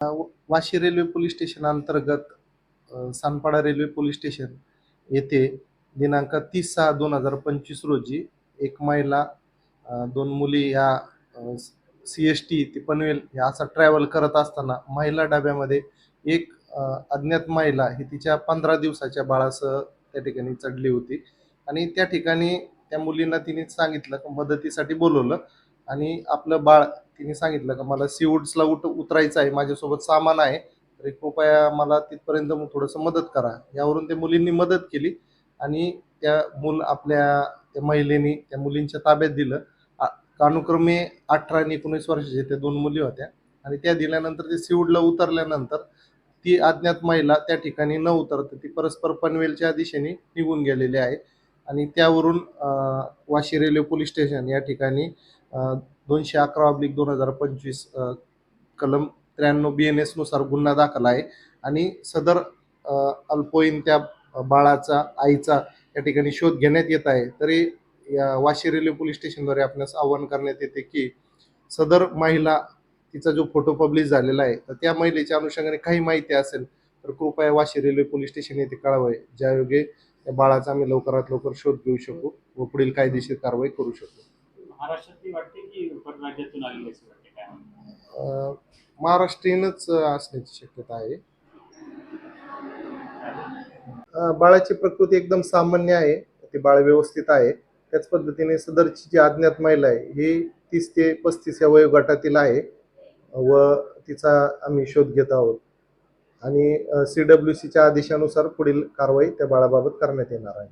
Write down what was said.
Vashi railway police station अंतर्गत Sanpada railway police station येथे दिनांक तीस सहा दोन हजार पंचवीस रोजी एक महिला दोन मुली या सी एस टी ते पनवेल या असा ट्रॅव्हल करत असताना महिला डब्यामध्ये एक अज्ञात महिला ही तिच्या पंधरा दिवसाच्या बाळासह त्या ठिकाणी चढली होती. आणि त्या ठिकाणी त्या मुलींना तिने सांगितलं की मदतीसाठी बोलवलं आणि आपलं बाळ तिने सांगितलं का मला सीवूड्सला उठ उतरायचं आहे माझ्यासोबत सामान आहे. तरी कृपया मला तिथपर्यंत मग थोडंसं मदत करा. यावरून त्या मुलींनी मदत केली आणि त्या मूल आपल्या त्या महिलेनी त्या मुलींच्या ताब्यात दिलं. आ- कानुक्रमे अठरा आणि एकोणीस वर्षाच्या त्या दोन मुली होत्या. आणि त्या दिल्यानंतर ते सीवूडला उतरल्यानंतर ती अज्ञात महिला त्या ठिकाणी न उतरते ती परस्पर पनवेलच्या दिशेने निघून गेलेली आहे. आणि त्यावरून वाशी रेल्वे पोलीस स्टेशन या ठिकाणी दोनशे अकरा ऑब्लिक दोन हजार पंचवीस कलम त्र्याण्णव बी एन एसनुसार गुन्हा दाखल आहे. आणि सदर अल्पोईन त्या बाळाचा आईचा या ठिकाणी शोध घेण्यात येत आहे. तरी या वाशी रेल्वे पोलीस स्टेशनद्वारे आपल्यास आवाहन करण्यात येते की सदर महिला तिचा जो फोटो पब्लिश झालेला आहे तर त्या महिलेच्या अनुषंगाने काही माहिती असेल तर कृपया वाशी रेल्वे पोलीस स्टेशन येथे कळावे ज्यायोगे त्या बाळाचा आम्ही लवकरात लवकर शोध घेऊ शकू व पुढील कायदेशीर कारवाई करू शकू. महाराष्ट्रातली वाटते की परराज्यातून आलेली वाटते? काय महाराष्ट्रीयनच असण्याची शक्यता आहे. बाळाची प्रकृती एकदम सामान्य आहे. ते बाळ व्यवस्थित आहे. त्याच पद्धतीने सदरची जी अज्ञात महिला आहे ही तीस ते पस्तीस या वयोगटातील आहे व तिचा आम्ही शोध घेत आहोत. आणि सी डब्ल्यू सीच्या आदेशानुसार पुढील कारवाई त्या बाळाबाबत करण्यात येणार आहे.